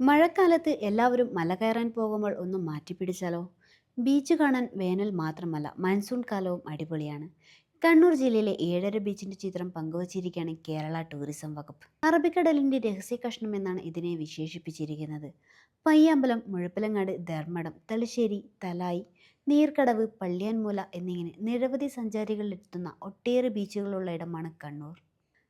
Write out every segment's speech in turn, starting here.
മഴക്കാലത്ത് എല്ലാവരും മല കയറാൻ പോകുമ്പോൾ ഒന്ന് മാറ്റിപ്പിടിച്ചാലോ ബീച്ച് കാണാൻ വേനൽ മാത്രമല്ല മൺസൂൺ കാലവും അടിപൊളിയാണ്. കണ്ണൂർ ജില്ലയിലെ ഏഴര ബീച്ചിന്റെ ചിത്രം പങ്കുവച്ചിരിക്കുകയാണ് കേരള ടൂറിസം വകുപ്പ്. അറബിക്കടലിന്റെ രഹസ്യ കഷ്ണം എന്നാണ് ഇതിനെ വിശേഷിപ്പിച്ചിരിക്കുന്നത്. പയ്യാമ്പലം മുഴപ്പിലങ്ങാട് ധർമ്മടം തലശ്ശേരി തലായി നീർക്കടവ് പള്ളിയാൻമൂല എന്നിങ്ങനെ നിരവധി സഞ്ചാരികളിലെത്തുന്ന ഒട്ടേറെ ബീച്ചുകളുള്ള ഇടമാണ് കണ്ണൂർ.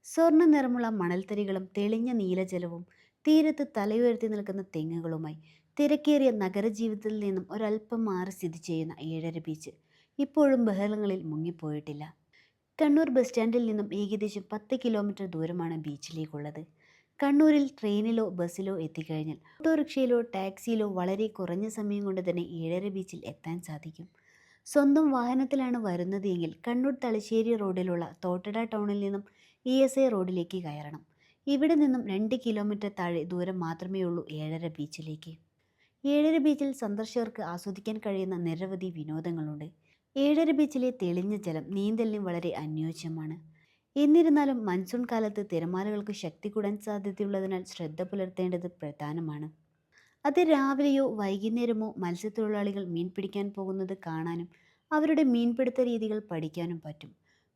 സ്വർണ നിറമുള്ള മണൽത്തരികളും തെളിഞ്ഞ നീലജലവും തീരത്ത് തലയുയർത്തി നിൽക്കുന്ന തെങ്ങുകളുമായി തിരക്കേറിയ നഗരജീവിതത്തിൽ നിന്നും ഒരല്പം മാറി സ്ഥിതി ചെയ്യുന്ന ഏഴര ബീച്ച് ഇപ്പോഴും ബഹളങ്ങളിൽ മുങ്ങിപ്പോയിട്ടില്ല. കണ്ണൂർ ബസ് സ്റ്റാൻഡിൽ നിന്നും ഏകദേശം പത്ത് കിലോമീറ്റർ ദൂരമാണ് ബീച്ചിലേക്കുള്ളത് കണ്ണൂരിൽ ട്രെയിനിലോ ബസ്സിലോ എത്തിക്കഴിഞ്ഞാൽ ഓട്ടോറിക്ഷയിലോ ടാക്സിയിലോ വളരെ കുറഞ്ഞ സമയം കൊണ്ട് തന്നെ ഏഴര ബീച്ചിൽ എത്താൻ സാധിക്കും. സ്വന്തം വാഹനത്തിലാണ് വരുന്നതെങ്കിൽ കണ്ണൂർ തലശ്ശേരി റോഡിലുള്ള തോട്ടട ടൗണിൽ നിന്നും ഇ എസ് ഐ റോഡിലേക്ക് കയറണം. ഇവിടെ നിന്നും രണ്ട് കിലോമീറ്റർ താഴെ ദൂരം മാത്രമേ ഉള്ളൂ ഏഴര ബീച്ചിലേക്ക് ഏഴര ബീച്ചിൽ സന്ദർശകർക്ക് ആസ്വദിക്കാൻ കഴിയുന്ന നിരവധി വിനോദങ്ങളുണ്ട്. ഏഴര ബീച്ചിലെ തെളിഞ്ഞ ജലം നീന്തലിന് വളരെ അനുയോജ്യമാണ്. എന്നിരുന്നാലും മൺസൂൺ കാലത്ത് തിരമാലകൾക്ക് ശക്തി കൂടാൻ സാധ്യതയുള്ളതിനാൽ ശ്രദ്ധ പുലർത്തേണ്ടത് പ്രധാനമാണ്. അത് രാവിലെയോ വൈകുന്നേരമോ മത്സ്യത്തൊഴിലാളികൾ മീൻ പിടിക്കാൻ പോകുന്നത് കാണാനും അവരുടെ മീൻപിടുത്ത രീതികൾ പഠിക്കാനും പറ്റും.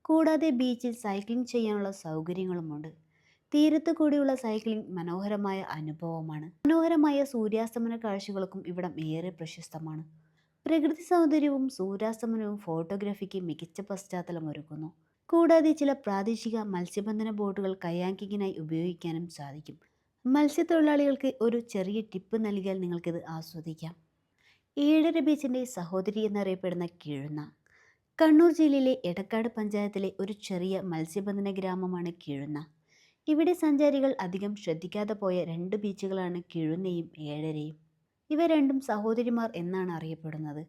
കൂടാതെ ബീച്ചിൽ സൈക്ലിംഗ് ചെയ്യാനുള്ള സൗകര്യങ്ങളുമുണ്ട്. തീരത്ത് കൂടിയുള്ള സൈക്ലിംഗ് മനോഹരമായ അനുഭവമാണ്. മനോഹരമായ സൂര്യാസ്തമന കാഴ്ചകൾക്കും ഇവിടം ഏറെ പ്രശസ്തമാണ്. പ്രകൃതി സൗന്ദര്യവും സൂര്യാസ്തമനവും ഫോട്ടോഗ്രാഫിക്ക് മികച്ച പശ്ചാത്തലം ഒരുക്കുന്നു. കൂടാതെ ചില പ്രാദേശിക മത്സ്യബന്ധന ബോട്ടുകൾ കയാങ്കിങ്ങിനായി ഉപയോഗിക്കാനും സാധിക്കും. മത്സ്യത്തൊഴിലാളികൾക്ക് ഒരു ചെറിയ ടിപ്പ് നൽകിയാൽ നിങ്ങൾക്കിത് ആസ്വദിക്കാം. ഏഴര ബീച്ചിന്റെ സഹോദരി എന്നറിയപ്പെടുന്ന കിഴുന്ന. കണ്ണൂർ ജില്ലയിലെ എടക്കാട് പഞ്ചായത്തിലെ ഒരു ചെറിയ മത്സ്യബന്ധന ഗ്രാമമാണ് കിഴുന്ന. ഇവിടെ സഞ്ചാരികൾ അധികം ശ്രദ്ധിക്കാതെ പോയ രണ്ട് ബീച്ചുകളാണ് കിഴുന്നയും ഏഴരയും. ഇവ രണ്ടും സഹോദരിമാർ എന്നാണ് അറിയപ്പെടുന്നത്.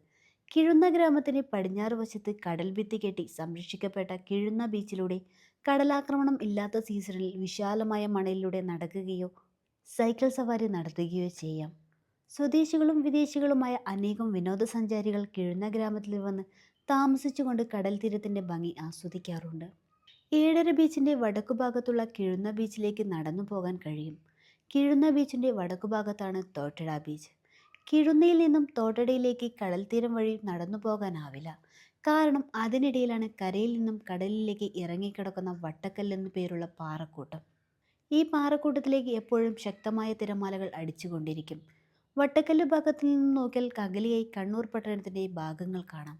കിഴുന്ന ഗ്രാമത്തിന് പടിഞ്ഞാറ് വശത്ത് കടൽ ഭിത്തി കെട്ടി സംരക്ഷിക്കപ്പെട്ട കിഴുന്ന ബീച്ചിലൂടെ കടലാക്രമണം ഇല്ലാത്ത സീസണിൽ വിശാലമായ മണലിലൂടെ നടക്കുകയോ സൈക്കിൾ സവാരി നടത്തുകയോ ചെയ്യാം. സ്വദേശികളും വിദേശികളുമായ അനേകം വിനോദസഞ്ചാരികൾ കിഴുന്ന ഗ്രാമത്തിൽ വന്ന് താമസിച്ചുകൊണ്ട് കടൽ തീരത്തിന്റെ ഭംഗി ആസ്വദിക്കാറുണ്ട്. ഏഴര ബീച്ചിന്റെ വടക്കുഭാഗത്തുള്ള കിഴുന്ന ബീച്ചിലേക്ക് നടന്നു പോകാൻ കഴിയും. കിഴുന്ന ബീച്ചിന്റെ വടക്കുഭാഗത്താണ് തോട്ടട ബീച്ച്. കിഴുന്നയിൽ നിന്നും തോട്ടടയിലേക്ക് കടൽത്തീരം തീരം വഴി നടന്നു പോകാനാവില്ല. കാരണം അതിനിടയിലാണ് കരയിൽ നിന്നും കടലിലേക്ക് ഇറങ്ങിക്കിടക്കുന്ന വട്ടക്കല്ലെന്നു പേരുള്ള പാറക്കൂട്ടം. ഈ പാറക്കൂട്ടത്തിലേക്ക് എപ്പോഴും ശക്തമായ തിരമാലകൾ അടിച്ചുകൊണ്ടിരിക്കും. വട്ടക്കല്ല് ഭാഗത്തിൽ നിന്ന് നോക്കിയാൽ കകലിയായി കണ്ണൂർ പട്ടണത്തിന്റെ ഭാഗങ്ങൾ കാണാം.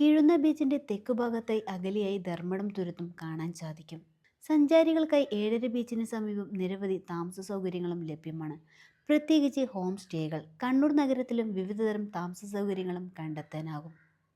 കിഴുന്ന ബീച്ചിന്റെ തെക്കുഭാഗത്തായി അകലെയായി ധർമ്മടം തുരുത്തും കാണാൻ സാധിക്കും. സഞ്ചാരികൾക്കായി ഏഴര ബീച്ചിന് സമീപം നിരവധി താമസ സൗകര്യങ്ങളും ലഭ്യമാണ്. പ്രത്യേകിച്ച് ഹോം സ്റ്റേകൾ കണ്ണൂർ നഗരത്തിലും വിവിധതരം താമസ സൗകര്യങ്ങളും കണ്ടെത്താനാകും.